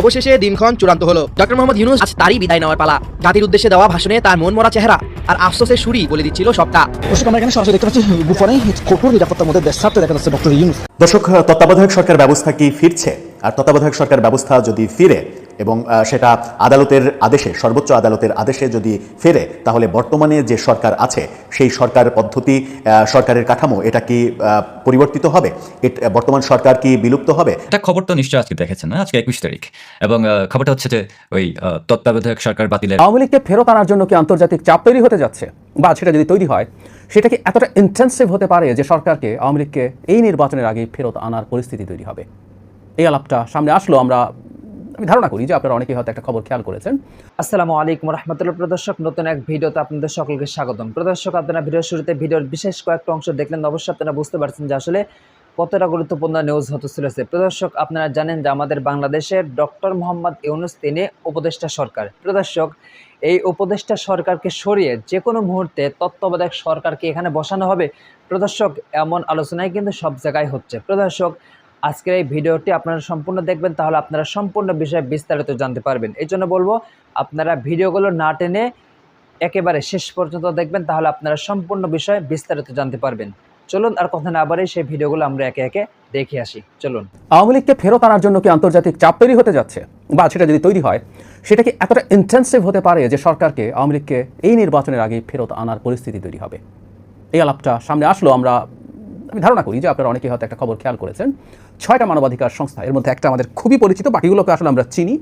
অবশেষে দিনক্ষণ চূড়ান্ত হলো। ডক্টর মোহাম্মদ ইউনুস আজ তারই বিদায় নেওয়ার পালা। জাতির উদ্দেশ্যে দেওয়া ভাষণে তার মন মরা চেহারা আর আফসোসে সুরি বলে দিচ্ছিল সবটা। দর্শক আমরা এখানে সরাসরি দেখতে পাচ্ছি গোপনে কঠোর নিরাপত্তার মধ্যে দেশ ছাড়তে দেখা যাচ্ছে ডক্টর ইউনুস। দর্শক তত্ত্বাবধায়ক সরকার ব্যবস্থা কি ফিরছে? আর তত্ত্বাবধায়ক সরকার ব্যবস্থা যদি ফিরে এবং সেটা আদালতের আদেশে সর্বোচ্চ আদালতের আদেশে যদি ফেরে তাহলে বর্তমানে যে সরকার আছে সেই সরকার পদ্ধতি আহ, সরকারের কাঠামো এটা কি আহ, পরিবর্তিত হবে? বর্তমান সরকার কি বিলুপ্ত হবে? এটা খবর তো নিশ্চয়ই আজকে দেখেছেন না আজকে একুশ তারিখ। এবং খবরটা হচ্ছে যে ওই তত্ত্বাবধায়ক সরকার বাতিলের আওয়ামী লীগকে ফেরত আনার জন্য কি আন্তর্জাতিক চাপ তৈরি হতে যাচ্ছে? বা সেটা যদি তৈরি হয় সেটা কি এতটা ইন্টেন্সিভ হতে পারে যে সরকারকে আওয়ামী লীগকে এই নির্বাচনের আগে ফেরত আনার পরিস্থিতি তৈরি হবে? এই আলাপটা সামনে আসলো আমরা আমি ধারণা করি যে আপনারা অনেকেই হয়তো একটা খবর খেয়াল করেছেন। আসসালামু আলাইকুম রহমতুল্লাহ প্রদর্শক, নতুন এক ভিডিওতে আপনাদের সকলকে স্বাগতম। প্রদর্শক, আপনারা ভিডিওর শুরুতে ভিডিওর বিশেষ কয়েকটা অংশ দেখলেন, অবশ্যই আপনারা বুঝতে পারছেন যে আসলে কতটা গুরুত্বপূর্ণ নিউজ হতে চলেছে। প্রদর্শক, আপনারা জানেন যে আমাদের বাংলাদেশের ডক্টর মোহাম্মদ ইউনুস, তিনি উপদেষ্টা সরকার। প্রদর্শক, এই উপদেষ্টা সরকারকে সরিয়ে যে কোনো মুহূর্তে তত্ত্বাবধায়ক সরকারকে এখানে বসানো হবে। প্রদর্শক, এমন আলোচনায় কিন্তু সব জায়গায় হচ্ছে। প্রদর্শক আজকের এই ভিডিওটি আপনারা সম্পূর্ণ দেখবেন, তাহলে আপনারা সম্পূর্ণ বিষয়ে বিস্তারিত জানতে পারবেন। এই জন্য বলব, আপনারা ভিডিওগুলো না টেনে একেবারে শেষ পর্যন্ত দেখবেন, তাহলে আপনারা সম্পূর্ণ বিষয়ে বিস্তারিত জানতে পারবেন। চলুন, আর কথা না বাড়ি সেই ভিডিওগুলো আমরা একে একে দেখে আসি। চলুন। আওয়ামী লীগকে ফেরত আনার জন্য কি আন্তর্জাতিক চাপ তৈরি হতে যাচ্ছে? বা সেটা যদি তৈরি হয়, সেটা কি এতটা ইন্টেন্সিভ হতে পারে যে সরকারকে আওয়ামী লীগকে এই নির্বাচনের আগে ফেরত আনার পরিস্থিতি তৈরি হবে? এই আলাপটা সামনে আসলো, আমরা আমি ধারণা করি যে আপনারা অনেকেই হয়তো একটা খবর খেয়াল করেছেন। ছয়টা মানবাধিকার সংস্থা, এর মধ্যে একটা আমাদের খুবই পরিচিত, বাকিগুলোকে আসলে আমরা চিনি।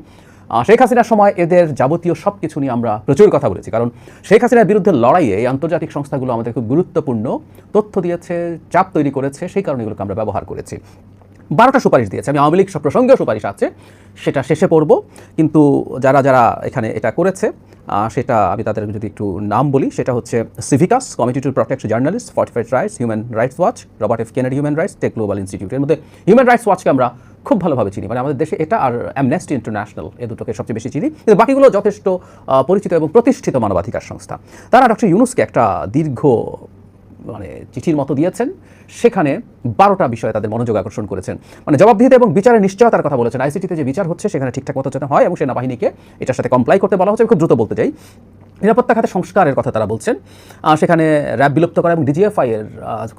শেখ হাসিনার সময় এদের যাবতীয় সব কিছু নিয়ে আমরা প্রচুর কথা বলেছি, কারণ শেখ হাসিনার বিরুদ্ধে লড়াইয়ে এই আন্তর্জাতিক সংস্থাগুলো আমাদের খুব গুরুত্বপূর্ণ তথ্য দিয়েছে, চাপ তৈরি করেছে, সেই কারণে এগুলোকে আমরা ব্যবহার করেছি। বারোটা সুপারিশ দিয়েছে। আমি আওয়ামী লীগ প্রসঙ্গেও সুপারিশ আছে, সেটা শেষে পড়ব। কিন্তু যারা যারা এখানে এটা করেছে সেটা আমি তাদের যদি একটু নাম বলি, সেটা হচ্ছে Civicus committee to protect journalists fortified rights human rights watch Robert F Kennedy human rights tech global institute এর মধ্যে হিউম্যান রাইটস ওয়াচকে আমরা খুব ভালোভাবে চিনি। মানে আমাদের দেশে এটা আর অ্যামনেস্টি ইন্টারন্যাশনাল এ দুটোকে সবচেয়ে বেশি চিনি। কিন্তু বাকিগুলো যথেষ্ট পরিচিত এবং প্রতিষ্ঠিত মানবাধিকার সংস্থা। তারা ডক্টর ইউনুসকে একটা দীর্ঘ মানে চিঠির মতো দিয়েছেন। সেখানে বারোটা বিষয়ে তাদের মনোযোগ আকর্ষণ করেছেন। মানে জবাবদিহিতা এবং বিচারের নিশ্চয়তার কথা বলেছেন। আইসিটিতে যে বিচার হচ্ছে, সেখানে ঠিকঠাক মতো যেন হয় এবং সেনাবাহিনীকে এটার সাথে কমপ্লাই করতে বলা হচ্ছে। খুব দ্রুত বলতে চাই। নিরাপত্তা খাতে সংস্কারের কথা তারা বলছেন। সেখানে র্যাব বিলুপ্ত করা এবং ডিজিএফআই এর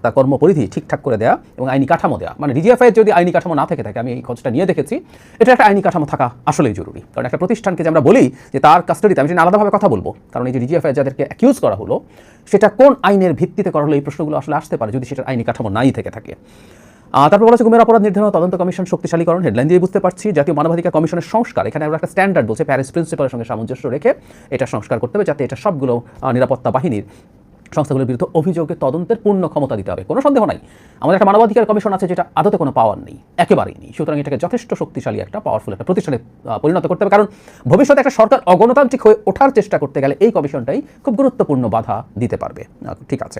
তার কর্মপরিধি ঠিকঠাক করে দেওয়া এবং আইনি কাঠামো দেওয়া মানে ডিজিএফআই এর যদি আইনি কাঠামো না থেকে থাকে, আমি এই খোঁজটা নিয়ে দেখেছি, এটা একটা আইনি কাঠামো থাকা আসলেই জরুরি। কারণ একটা প্রতিষ্ঠানকে যে আমরা বলি যে তার কাস্টাডিতে আমি সেটা আলাদাভাবে কথা বলব। কারণ এই যে ডিজিএফআই যাদেরকে অ্যাকিউজ করা হলো, সেটা কোন আইনের ভিত্তিতে করা হলো, এই প্রশ্নগুলো আসলে আসতে পারে যদি সেটার আইনি কাঠামো নাই থেকে থাকে। তারপর বলেছে গুমের অপরাধ নির্ধারণ তদন্ত কমিশন শক্তিশালীকরণ, হেডলাইন দিয়ে বুঝতে পারছি। জাতীয় মানবাধিকার কমিশনের সংস্কার, এখানে আমরা একটা স্ট্যান্ডার্ড বলছে প্যারিস প্রিন্সিপালের সঙ্গে সামঞ্জস্য রেখে এটা সংস্কার করতে হবে, যাতে এটা সবগুলো নিরাপত্তা বাহিনীর সংস্থাগুলোর বিরুদ্ধে অভিযোগে তদন্তের পূর্ণ ক্ষমতা দিতে হবে। কোনো সন্দেহ নাই। আমাদের একটা মানবাধিকার কমিশন আছে যেটা আদতে কোনো পাওয়ার নেই, একেবারেই নেই। সুতরাং এটাকে যথেষ্ট শক্তিশালী একটা পাওয়ারফুল একটা প্রতিষ্ঠানে পরিণত করতে হবে। কারণ ভবিষ্যতে একটা সরকার অগণতান্ত্রিক হয়ে ওঠার চেষ্টা করতে গেলে এই কমিশনটাই খুব গুরুত্বপূর্ণ বাধা দিতে পারবে। ঠিক আছে।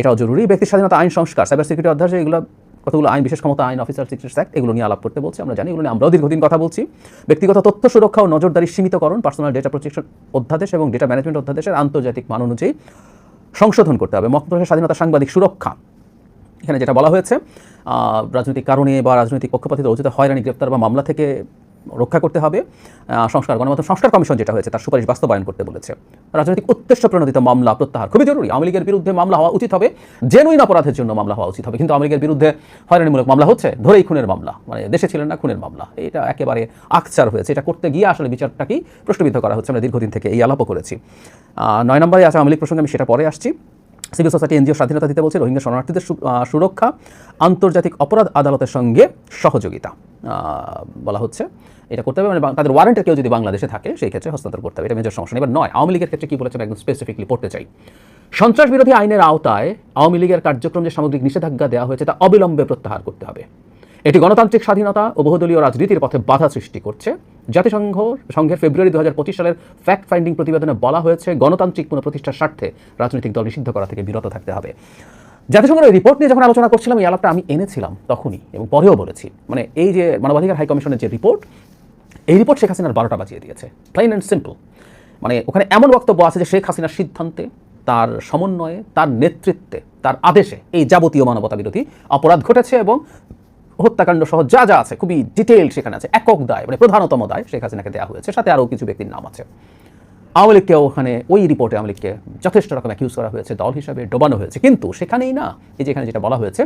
এটাও জরুরি। ব্যক্তি স্বাধীনতা আইন সংস্কার সাইবার সিকিউরিটি অধ্যায় এগুলো কতগুলো আইন, বিশেষ ক্ষমতা, আইন অফিসার সিক্রেটস অ্যাক্ট এগুলো নিয়ে আলাপ করতে বলছি। আমরা জানি এগুলো নিয়ে আমরাও দীর্ঘদিন কথা বলছি। ব্যক্তিগত তথ্য সুরক্ষা ও নজরদারি সীমিতকরণ পার্সোনাল ডেটা প্রোটেকশন অধ্যাদেশ এবং ডেটা ম্যানেজমেন্ট অধ্যাদেশের আন্তর্জাতিক মান অনুযায়ী সংশোধন করতে হবে। মতপ্রকাশের স্বাধীনতা সাংবাদিক সুরক্ষা। এখানে যেটা বলা হয়েছে রাজনৈতিক কারণে বা রাজনৈতিক পক্ষপাতিতে অর্জিত হয়রানি, গ্রেপ্তার বা মামলা থেকে রক্ষা করতে হবে। সংস্কার, গণমাধ্যম সংস্কার কমিশন যেটা হয়েছে, তার সুপারিশ বাস্তবায়ন করতে বলেছে। রাজনৈতিক উদ্দেশ্য প্রণোদিত মামলা প্রত্যাহার খুবই জরুরি। আওয়ামী লীগের বিরুদ্ধে মামলা হওয়া উচিত হবে। জেনুইন অপরাধের জন্য মামলা হওয়া উচিত হবে। কিন্তু আওয়ামী লীগের বিরুদ্ধে হয়রানিমূলক মামলা হচ্ছে, ধরেই খুনের মামলা। মানে দেশে ছিলেন না, খুনের মামলা। এটা একেবারে আকচার হয়েছে। এটা করতে গিয়ে আসলে বিচারটাকেই প্রশ্নবিদ্ধ করা হচ্ছে। আমরা দীর্ঘদিন থেকে এই আলাপও করেছি। নয় নম্বরে আছে আওয়ামী লীগ প্রসঙ্গে, আমি সেটা পরে আসছি। সিভিল সোসাইটি এনজিও স্বাধীনতা দিতে বলছে রোহিঙ্গা শরণার্থীদের সুরক্ষা, আন্তর্জাতিক অপরাধ আদালতের সঙ্গে সহযোগিতা বলা হচ্ছে। এটা করতে হবে মানে তাদের ওয়ারেন্টের কেউ যদি বাংলাদেশে থাকে, সেই ক্ষেত্রে হস্তান্তর করতে হবে। এটা মেজর সমস্যা। এবার নয়, আওয়ামী লীগের ক্ষেত্রে কী বলেছেন একদম স্পেসিফিকলি পড়তে চাই। সন্ত্রাস বিরোধী আইনের আওতায় আওয়ামী লীগের কার্যক্রম যে সামগ্রিক নিষেধাজ্ঞা দেওয়া হয়েছে, তা অবিলম্বে প্রত্যাহার করতে হবে। এটি গণতান্ত্রিক স্বাধীনতা ও বহুদলীয় রাজনীতির পথে বাধা সৃষ্টি করছে। জাতিসংঘ সংঘের ফেব্রুয়ারি দু হাজার পঁচিশ সালের ফ্যাক্ট ফাইন্ডিং প্রতিবেদনে বলা হয়েছে, গণতান্ত্রিক পুনঃপ্রতিষ্ঠার স্বার্থে রাজনৈতিক দল নিষিদ্ধ করা থেকে বিরত থাকতে হবে। জাতিসংঘের ওই রিপোর্ট নিয়ে যখন আলোচনা করছিলাম, এই আলাপটা আমি এনেছিলাম তখনই এবং পরেও বলেছি। মানে এই যে মানবাধিকার হাই কমিশনের যে রিপোর্ট এই রিপোর্ট শেখ হাসিনার বারোটা বাজিয়ে দিয়েছে। প্লেন অ্যান্ড সিম্পল মানে ওখানে এমন বক্তব্য আছে যে শেখ হাসিনার সিদ্ধান্তে, তার সমন্বয়ে, তার নেতৃত্বে, তার আদেশে এই যাবতীয় মানবতা বিরোধী অপরাধ ঘটেছে এবং হত্যাকাণ্ড সহ যা যা আছে, খুবই ডিটেইল সেখানে আছে। একক দায় মানে প্রধানতম দায় শেখ হাসিনাকে দেওয়া হয়েছে। সাথে আরও কিছু ব্যক্তির নাম আছে। আওয়ামী লীগকেও ওখানে, ওই রিপোর্টে আওয়ামী লীগকে যথেষ্ট রকম অ্যাকিউজ করা হয়েছে, দল হিসাবে ডোবানো হয়েছে। কিন্তু সেখানেই না, এই যে এখানে যেটা বলা হয়েছে,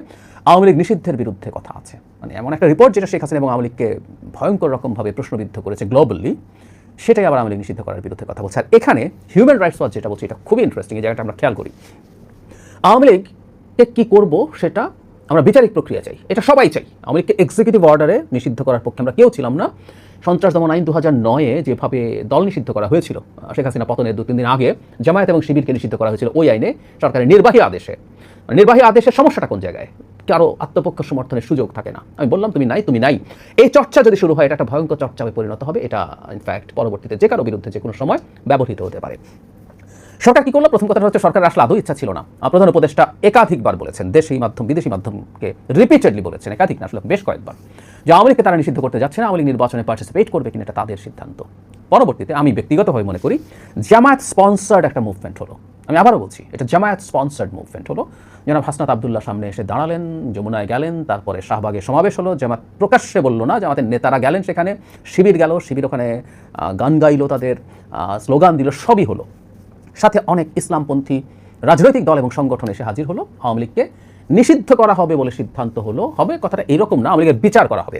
আওয়ামী লীগ নিষিদ্ধের বিরুদ্ধে কথা আছে। মানে এমন একটা রিপোর্ট যেটা শেখ হাসিনা এবং আওয়ামী লীগকে ভয়ঙ্কর রকমভাবে প্রশ্নবিদ্ধ করেছে গ্লোবালি সেটাই আবার আওয়ামী লীগ নিষিদ্ধ করার বিরুদ্ধে কথা বলছে। আর এখানে হিউম্যান রাইটস ওয়াচ যেটা বলছে, এটা খুবই ইন্টারেস্টিং এই জায়গাটা আমরা খেয়াল করি। আওয়ামী লীগকে কী করব সেটা আমরা বিচারিক প্রক্রিয়া চাই, এটা সবাই চাই। লীগকে এক্সিকিউটিভ অর্ডারে নিষিদ্ধ করার পক্ষে আমরা কেউ ছিলাম না। সন্ত্রাস দমন আইন দু হাজার নয়ে যেভাবে দল নিষিদ্ধ করা হয়েছিল, শেখ হাসিনা পতনের দু তিন দিন আগে, জামায়াত এবং শিবিরকে নিষিদ্ধ করা হয়েছিল ওই আইনে, সরকারের নির্বাহী আদেশে। মানে নির্বাহী আদেশের সমস্যাটা কোন জায়গায়? কারও আত্মপক্ষ সমর্থনের সুযোগ থাকে না? আমি বললাম, তুমি নাই তুমি নাই। এই চর্চা যদি শুরু হয়, এটা একটা ভয়ঙ্কর চর্চায় পরিণত হবে, এটা ইনফ্যাক্ট পরবর্তীতে যে কারও বিরুদ্ধে যে কোনো সময় ব্যবহৃত হতে পারে। সরকার কি করল? প্রথম কথা হচ্ছে সরকার আসলে আদৌ ইচ্ছা ছিল না। প্রধান উপদেষ্টা একাধিকবার বলেছেন, দেশি মাধ্যম, বিদেশি মাধ্যমকে রিপিটেডলি বলেছেন, একাধিক না, আসলে বেশ কয়েকবার, যে আওয়ামী লীগকে তারা নিষিদ্ধ করতে যাচ্ছে না, আওয়ামী নির্বাচনে পার্টিসিপেট করবে কিনা এটা তাদের সিদ্ধান্ত। পরবর্তীতে আমি ব্যক্তিগতভাবে মনে করি, জামায়াত স্পন্সার্ড একটা মুভমেন্ট হলো। আমি আবারও বলছি, এটা জামায়াত স্পন্সার্ড মুভমেন্ট হলো। জনাব হাসনাত আবদুল্লাহ সামনে এসে দাঁড়ালেন, যমুনায় গেলেন, তারপরে শাহবাগে সমাবেশ হলো। জামাত প্রকাশ্যে বলল না, জামাতের নেতারা গেলেন সেখানে, শিবির গেল, শিবির ওখানে গান গাইলো তাদের স্লোগান দিল, সবই হলো। সাথে অনেক ইসলামপন্থী রাজনৈতিক দল এবং সংগঠন এসে হাজির হলো। আওয়ামী লীগকে নিষিদ্ধ করা হবে বলে সিদ্ধান্ত হলো। হবে কথাটা এরকম না, আওয়ামী লীগের বিচার করা হবে।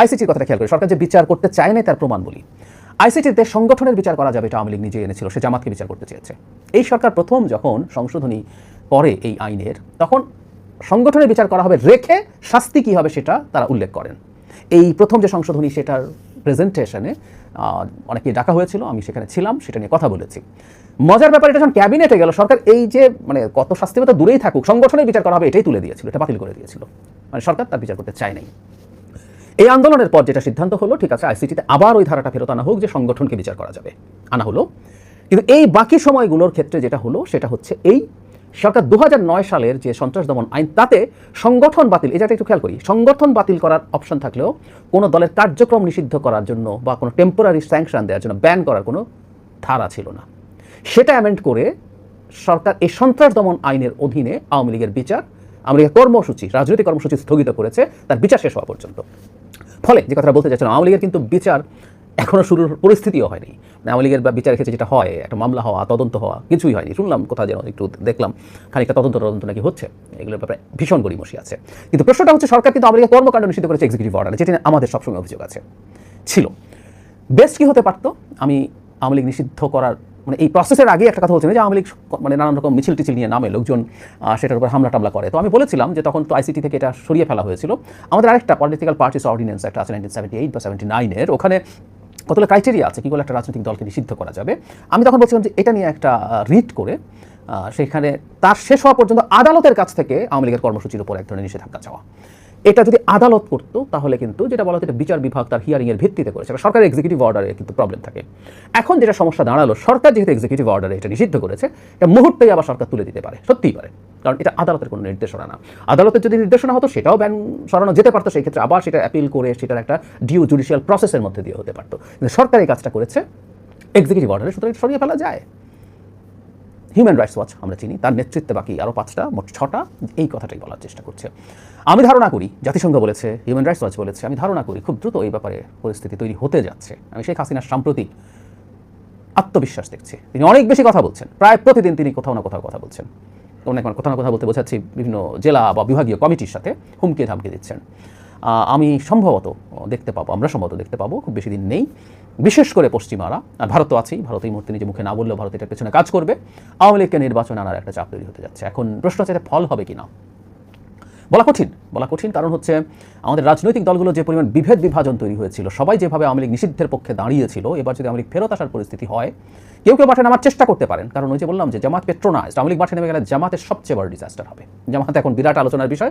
আইসিটির কথাটা খেয়াল করি, সরকার যে বিচার করতে চায় না তার প্রমাণ বলি। আইসিটিতে সংগঠনের বিচার করা যাবে এটা আওয়ামী লীগ নিজে এনেছিল, সে জামাতকে বিচার করতে চেয়েছে। এই সরকার প্রথম যখন সংশোধনী করে এই আইনের, তখন সংগঠনের বিচার করা হবে রেখে শাস্তি কী হবে সেটা তারা উল্লেখ করেন। এই প্রথম যে সংশোধনী সেটার প্রেজেন্টেশনে অনেকে ডাকা হয়েছিল, আমি সেখানে ছিলাম, সেটা নিয়ে কথা বলেছি। মজার ব্যাপার এটা যখন ক্যাবিনেটে গেল, সরকার এই যে মানে কত শাস্তি তো দূরেই থাকুক, সংগঠনের বিচার করা হবে, এটাই তুলে দিয়েছিল, এটা বাতিল করে দিয়েছিল। মানে সরকার তার বিচার করতে চায় নাই। এই আন্দোলনের পর যেটা সিদ্ধান্ত হলো, ঠিক আছে আইসিটিতে আবার ওই ধারাটা ফেরত আনা হোক, যে সংগঠনকে বিচার করা যাবে, আনা হলো। কিন্তু এই বাকি সময়গুলোর ক্ষেত্রে যেটা হলো, সেটা হচ্ছে এই সরকার দু হাজার নয় সালের যে সন্ত্রাস দমন আইন, তাতে সংগঠন বাতিল এটা একটু খেয়াল করি, সংগঠন বাতিল করার অপশন থাকলেও কোনো দলের কার্যক্রম নিষিদ্ধ করার জন্য বা কোনো টেম্পোরারি স্যাংশন দেওয়ার জন্য ব্যান করার কোনো ধারা ছিল না। সেটা অ্যামেন্ড করে সরকার এই সন্ত্রাস দমন আইনের অধীনে আওয়ামী লীগের বিচার, আওয়ামী লীগের কর্মসূচি, রাজনৈতিক কর্মসূচি স্থগিত করেছে, তার বিচার শেষ হওয়া পর্যন্ত। ফলে যে কথাটা বলতে চাচ্ছিলাম আওয়ামী লীগের কিন্তু বিচার এখনও শুরুর পরিস্থিতিও হয়নি। আওয়ামী লীগের বা বিচার ক্ষেত্রে যেটা হয়, একটা মামলা হওয়া, তদন্ত হওয়া, কিছুই হয়নি। শুনলাম কোথাও যেন একটু দেখলাম, খানিকটা তদন্ত তদন্ত নাকি হচ্ছে। এগুলোর ব্যাপারে ভীষণ গরিমসি আছে। কিন্তু প্রশ্নটা হচ্ছে, সরকার কিন্তু আওয়ামী কর্মকাণ্ড নিষিদ্ধ করেছে এক্সিকিউটিভ অর্ডারে যেটা আমাদের সবসময় অভিযোগ আছে। ছিল। বেস্ট কি হতে পারতো, আমি আওয়ামী লীগ নিষিদ্ধ করার মানে এই প্রসেসের আগে একটা কথা বলছিলাম যে আওয়ামী লীগ মানে নানান রকম মিছিল টিছিল নিয়ে নামে লোকজন সেটার উপর হামলা টামলা করে। তো আমি বলেছিলাম যে তখন তো আইসিটি থেকে এটা সরিয়ে ফেলা হয়েছিল। আমাদের আরেকটা পলিটিক্যাল পার্টিস অর্ডিন্যান্স একটা আছে নাইনটিন সেভেন্টি এইট বা সেভেন্টি নাইনের ওখানে কতগুলো ক্রাইটেরিয়া আছে, কী করে একটা রাজনৈতিক দলকে নিষিদ্ধ করা যাবে? আমি তখন বলছিলাম যে এটা নিয়ে একটা রিট করে সেখানে তার শেষ হওয়া পর্যন্ত আদালতের কাছ থেকে আওয়ামী লীগের কর্মসূচির উপর এক ধরনের নিষেধাজ্ঞা চাওয়া। এটা যদি আদালত করতো, তাহলে কিন্তু যেটা বলা এটা বিচার বিভাগ তার হিয়ারিংয়ের ভিত্তিতে করেছে সরকারের এক্সিকিউটিভ অর্ডারে কিন্তু প্রবলেম থাকে। এখন যেটা সমস্যা দাঁড়াল, সরকার যেহেতু এক্সিকিউটিভ অর্ডারে এটা নিষিদ্ধ করেছে, এটা মুহূর্তেই আবার সরকার তুলে দিতে পারে, সত্যিই পারে, কারণ এটা আদালতের কোনো নির্দেশনা না। আদালতের যদি নির্দেশনা হতো, সেটাও ব্যান সরানো যেতে পারতো, সেই ক্ষেত্রে আবার সেটা অ্যাপিল করে সেটার একটা ডিউ জুডিশিয়াল প্রসেসের মধ্যে দিয়ে হতে পারতো। কিন্তু সরকার এই কাজটা করেছে এক্সিকিউটিভ অর্ডারে সুতরাং সরিয়ে ফেলা যায়। হিউম্যান রাইটস ওয়াচ আমরা চিনি, তার নেতৃত্বে বাকি আরও পাঁচটা, মোট ছটা, এই কথাটাই বলার চেষ্টা করছে। আমি ধারণা করি, জাতিসংঘ বলেছে হিউম্যান রাইটস ওয়াচ বলেছে, আমি ধারণা করি খুব দ্রুত এই ব্যাপারে পরিস্থিতি তৈরি হতে যাচ্ছে। আমি শেখ হাসিনার সাম্প্রতিক আত্মবিশ্বাস দেখছি। তিনি অনেক বেশি কথা বলছেন, প্রায় প্রতিদিন তিনি কোথাও না কোথাও কথা বলছেন। অনেক কোথাও না কোথাও বলতে বোঝাচ্ছি বিভিন্ন জেলা বা বিভাগীয় কমিটির সাথে হুমকি ধামকি দিচ্ছেন। আমি সম্ভবত দেখতে পাবো, আমরা সম্ভবত দেখতে পাবো, খুব বেশি দিন নেই। বিশেষ করে পশ্চিমারা, আর ভারতও আছেই, ভারত এই মুহূর্তে নিজে মুখে না বললেও ভারত এটার পেছনে কাজ করবে। আওয়ামী লীগকে নির্বাচন আনার একটা চাপ তৈরি হতে যাচ্ছে। এখন প্রশ্ন হচ্ছে ফল হবে কি না বলা কঠিন বলা কঠিন কারণ হচ্ছে আমাদের রাজনৈতিক দলগুলো যে পরিমাণ বিভেদ বিভাজন তৈরি হয়েছিল, সবাই যেভাবে আওয়ামী লীগ নিষিদ্ধের পক্ষে দাঁড়িয়েছিল, এবার যদি আওয়ামী লীগ ফেরত আসার পরিস্থিতি হয় কেউ কেউ মাঠে নামার চেষ্টা করতে পারেন। কারণ ওই যে বললাম যে জামাত পেট্রোনাইজ আওয়ামী লীগ মাঠে নেমে গেলে জামাতের সবচেয়ে বড় ডিজাস্টার হবে। জামাত এখন বিরাট আলোচনার বিষয়,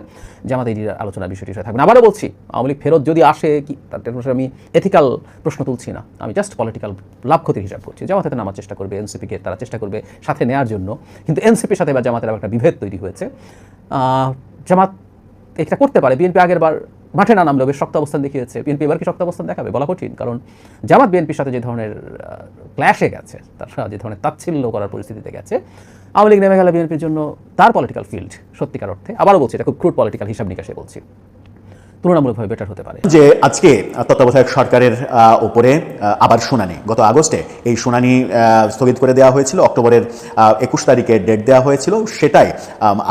জামাত এই আলোচনার বিষয়টি হিসেবে থাকবে। আবারও বলছি, আওয়ামী লীগ ফেরত যদি আসে কি, তার বিষয়ে আমি এথিক্যাল প্রশ্ন তুলছি না। আমি জাস্ট পলিটিক্যাল লাভ ক্ষতির হিসাব করছি। জামাত নামার চেষ্টা করবে এনসিপিকে তারা চেষ্টা করবে সাথে নেওয়ার জন্য। কিন্তু এনসিপির সাথে এবার জামাতের একটা বিভেদ তৈরি হয়েছে। জামাত এটা করতে পারে বিএনপি আগের বার মাঠে না নামলেও বেশ শক্ত অবস্থান দেখিয়েছে বিএনপি। এবার কি শক্ত অবস্থান দেখাবে বলা কঠিন, কারণ জামাত বিএনপির সাথে যে ধরনের ক্ল্যাশে গেছে, তার সাথে যে ধরনের তাচ্ছিল্য করার পরিস্থিতিতে গেছে, আওয়ামী লীগ নেমে গেলে বিএনপির জন্য তার পলিটিক্যাল ফিল্ড সত্যিকার অর্থে। আবারও বলছি, এটা খুব ক্রুড পলিটিক্যাল হিসাব নিকাশে বলছি। তুলনামূলকভাবে বেটার হতে পারে। যে আজকে তত্ত্বাবধায়ক সরকারের উপরে আবার শুনানি। গত আগস্টে এই শুনানি স্থগিত করে দেওয়া হয়েছিল। অক্টোবরের একুশ তারিখে ডেট দেওয়া হয়েছিল। সেটাই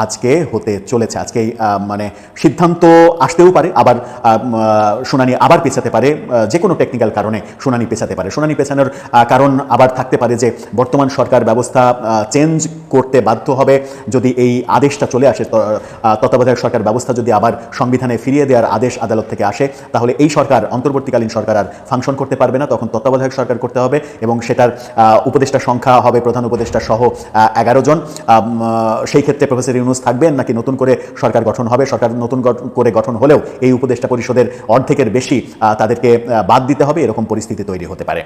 আজকে হতে চলেছে। আজকে মানে সিদ্ধান্ত আসতেও পারে। আবার শুনানি আবার পেছাতে পারে। যে কোনো টেকনিক্যাল কারণে শুনানি পেছাতে পারে। শুনানি পেছানোর কারণ আবার থাকতে পারে যে বর্তমান সরকার ব্যবস্থা চেঞ্জ করতে বাধ্য হবে। যদি এই আদেশটা চলে আসে তত্ত্বাবধায়ক সরকার ব্যবস্থা যদি আবার সংবিধানে ফিরিয়ে দেওয়ার আদেশ আদালত থেকে আসে, তাহলে এই সরকার, অন্তর্বর্তীকালীন সরকার আর ফাংশন করতে পারবে না, তখন তত্ত্বাবধায়ক সরকার করতে হবে এবং সেটার উপদেষ্টা সংখ্যা হবে, প্রধান উপদেষ্টা সহ এগারো জন। সেই ক্ষেত্রে প্রফেসর ইউনুস থাকবেন, নাকি নতুন করে সরকার গঠন হবে? সরকার নতুন করে গঠন হলেও এই উপদেষ্টা পরিষদের অর্ধেকের বেশি তাদেরকে বাদ দিতে হবে, এরকম পরিস্থিতি তৈরি হতে পারে।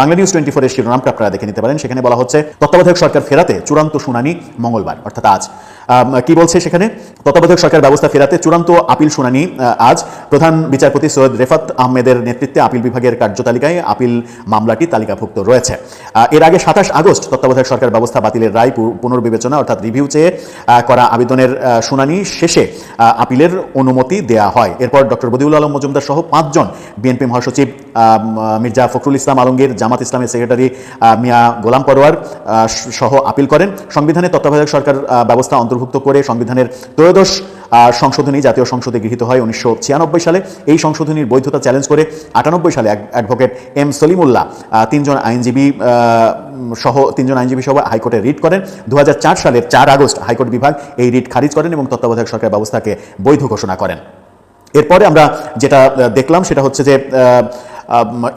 বাংলা নিউজ টোয়েন্টি ফোরের শিরোনামটা আপনারা দেখে নিতে পারেন। সেখানে বলা হচ্ছে, তত্ত্বাবধায়ক সরকার ফেরাতে চূড়ান্ত শুনানি মঙ্গলবার, অর্থাৎ আজ। কি বলছে সেখানে? তত্ত্বাবধায়ক সরকার ব্যবস্থা ফেরাতে চূড়ান্ত আপিল শুনানি আজ প্রধান বিচারপতি সৈয়দ রেফাত আহমেদের নেতৃত্বে আপিল বিভাগের কার্যতালিকায় আপিল মামলাটি তালিকাভুক্ত রয়েছে। এর আগে সাতাশ আগস্ট তত্ত্বাবধায়ক সরকার ব্যবস্থা বাতিলের রায় পুনর্বিবেচনা অর্থাৎ রিভিউ চেয়ে করা আবেদনের শুনানি শেষে আপিলের অনুমতি দেয়া হয়। এরপর ডক্টর বদিউল আলম মজুমদার সহ পাঁচজন বিএনপি মহাসচিব মির্জা ফখরুল ইসলাম আলমগীর, জামাত ইসলামের সেক্রেটারি মিয়া গোলাম পরোয়ার সহ আপিল করেন। সংবিধানে তত্ত্বাবধায়ক সরকার ব্যবস্থা অন্তর্ভুক্ত করে সংবিধানের ত্রয়োদশ সংশোধনী জাতীয় সংসদে গৃহীত হয়। উনিশশো ছিয়ানব্বই সালে এই সংশোধনীর বৈধতা চ্যালেঞ্জ করে আটানব্বই সালে অ্যাডভোকেট এম সলিমুল্লাহ তিনজন আইনজীবী সহ তিনজন আইনজীবী সভা হাইকোর্টে রিট করেন। দু সালের চার আগস্ট হাইকোর্ট বিভাগ এই রিট খারিজ করেন এবং তত্ত্বাবধায়ক সরকার ব্যবস্থাকে বৈধ ঘোষণা করেন। এরপরে আমরা যেটা দেখলাম সেটা হচ্ছে যে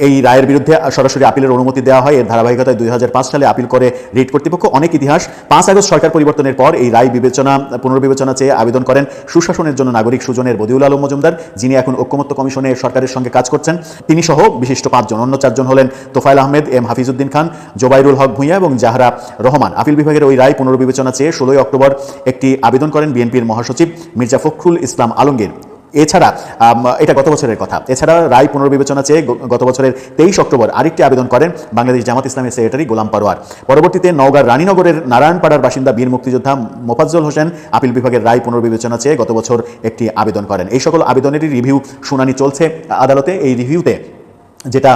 এই রায়ের বিরুদ্ধে সরাসরি আপিলের অনুমতি দেওয়া হয়। এর ধারাবাহিকতায় দুই হাজার পাঁচ সালে আপিল করে রিট কর্তৃপক্ষ। অনেক ইতিহাস। পাঁচ আগস্ট সরকার পরিবর্তনের পর এই রায় বিবেচনা, পুনর্বিবেচনা চেয়ে আবেদন করেন সুশাসনের জন্য নাগরিক সুজনের বদিউল আলম মজুমদার, যিনি এখন ঐক্যমত্য কমিশনে সরকারের সঙ্গে কাজ করছেন। তিনি সহ বিশিষ্ট পাঁচজন, অন্য চারজন হলেন তোফায়েল আহমেদ, এম হাফিজউদ্দিন খান, জোবাইরুল হক ভূঁইয়া এবং জাহরা রহমান। আপিল বিভাগের ওই রায় পুনর্বিবেচনা চেয়ে ষোলোই অক্টোবর একটি আবেদন করেন বিএনপির মহাসচিব মির্জা ফখরুল ইসলাম আলমগীর। এছাড়া এটা গত বছরের কথা। এছাড়া রায় পুনর্বিবেচনা চেয়ে গত বছরের তেইশ অক্টোবর আরেকটি আবেদন করেন বাংলাদেশ জামাত ইসলামের সেক্রেটারি গোলাম পারোয়ার। পরবর্তীতে নওগাঁর রানীনগরের নারায়ণপাড়ার বাসিন্দা বীর মুক্তিযোদ্ধা মোফাজ্জল হোসেন আপিল বিভাগের রায় পুনর্বিবেচনা চেয়ে গত বছর একটি আবেদন করেন। এই সকল আবেদনেরই রিভিউ শুনানি চলছে আদালতে। এই রিভিউতে যেটা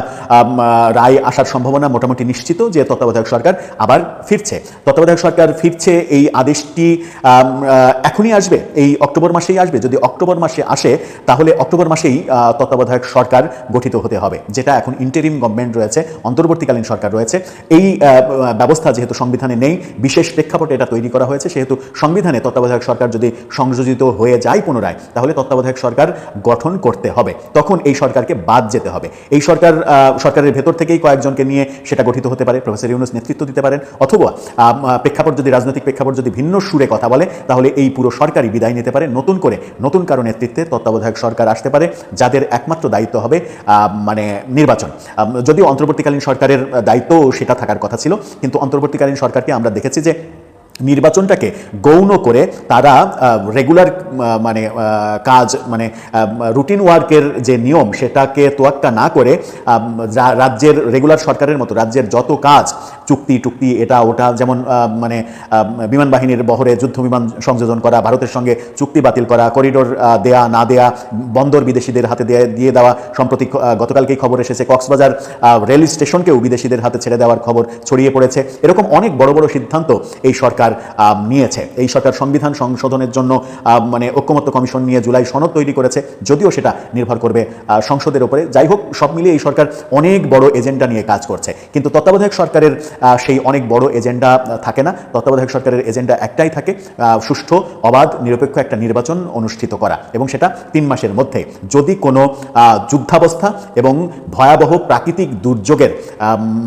রায় আসার সম্ভাবনা মোটামুটি নিশ্চিত যে তত্ত্বাবধায়ক সরকার আবার ফিরছে। তত্ত্বাবধায়ক সরকার ফিরছে, এই আদেশটি এখনই আসবে, এই অক্টোবর মাসেই আসবে। যদি অক্টোবর মাসে আসে, তাহলে অক্টোবর মাসেই তত্ত্বাবধায়ক সরকার গঠিত হতে হবে, যেটা এখন ইন্টারিম গভর্নমেন্ট রয়েছে, অন্তর্বর্তীকালীন সরকার রয়েছে। এই ব্যবস্থা যেহেতু সংবিধানে নেই, বিশেষ প্রেক্ষাপটে এটা তৈরি করা হয়েছে, সেহেতু সংবিধানে তত্ত্বাবধায়ক সরকার যদি সংযোজিত হয়ে যায় পুনরায়, তাহলে তত্ত্বাবধায়ক সরকার গঠন করতে হবে। তখন এই সরকারকে বাদ যেতে হবে। এই সরকার আহ, সরকারের ভেতর থেকেই কয়েকজনকে নিয়ে সেটা গঠিত হতে পারে। প্রফেসর ইউনুস নেতৃত্ব দিতে পারেন। অথবা প্রেক্ষাপট যদি রাজনৈতিক প্রেক্ষাপট যদি ভিন্ন সুরে কথা বলে তাহলে এই পুরো সরকারই বিদায় নিতে পারে। নতুন করে নতুন কারও নেতৃত্বে তত্ত্বাবধায়ক সরকার আসতে পারে যাদের একমাত্র দায়িত্ব হবে মানে নির্বাচন। যদিও অন্তর্বর্তীকালীন সরকারের দায়িত্ব সেটা থাকার কথা ছিল কিন্তু অন্তর্বর্তীকালীন সরকারকে আমরা দেখেছি যে নির্বাচনটাকে গৌণ করে তারা রেগুলার মানে কাজ মানে রুটিন ওয়ার্কের যে নিয়ম সেটাকে তোয়াক্কা না করে রাজ্যের রেগুলার সরকারের মতো, রাজ্যের যত কাজ, চুক্তি, টুক্তি, এটা, ওটা, যেমন মানে বিমান বাহিনীর বহরে যুদ্ধ বিমান সংযোজন করা, ভারতের সঙ্গে চুক্তি বাতিল করা করিডোর দেয়া, না দেয়া, বন্দর বিদেশিদের হাতে দিয়ে দেওয়া, সম্প্রতি গতকালকেই খবর এসেছে, কক্সবাজার রেল স্টেশনকেও বিদেশিদের হাতে ছেড়ে দেওয়ার খবর ছড়িয়ে পড়েছে। এরকম অনেক বড় বড় সিদ্ধান্ত এই সরকার আহ, নিয়েছে। এই সরকার সংবিধান সংশোধনের জন্য মানে ঐক্যমত্য কমিশন নিয়ে জুলাই সনদ তৈরি করেছে যদিও সেটা নির্ভর করবে সংসদের উপরে। যাই হোক সব মিলিয়ে এই সরকার অনেক বড় এজেন্ডা নিয়ে কাজ করছে। কিন্তু তত্ত্বাবধায়ক সরকারের সেই অনেক বড় এজেন্ডা থাকে না। তত্ত্বাবধায়ক সরকারের এজেন্ডা একটাই থাকে সুষ্ঠু অবাধ নিরপেক্ষ একটা নির্বাচন অনুষ্ঠিত করা। এবং সেটা তিন মাসের মধ্যে। যদি কোনো যুদ্ধাবস্থা এবং ভয়াবহ প্রাকৃতিক দুর্যোগের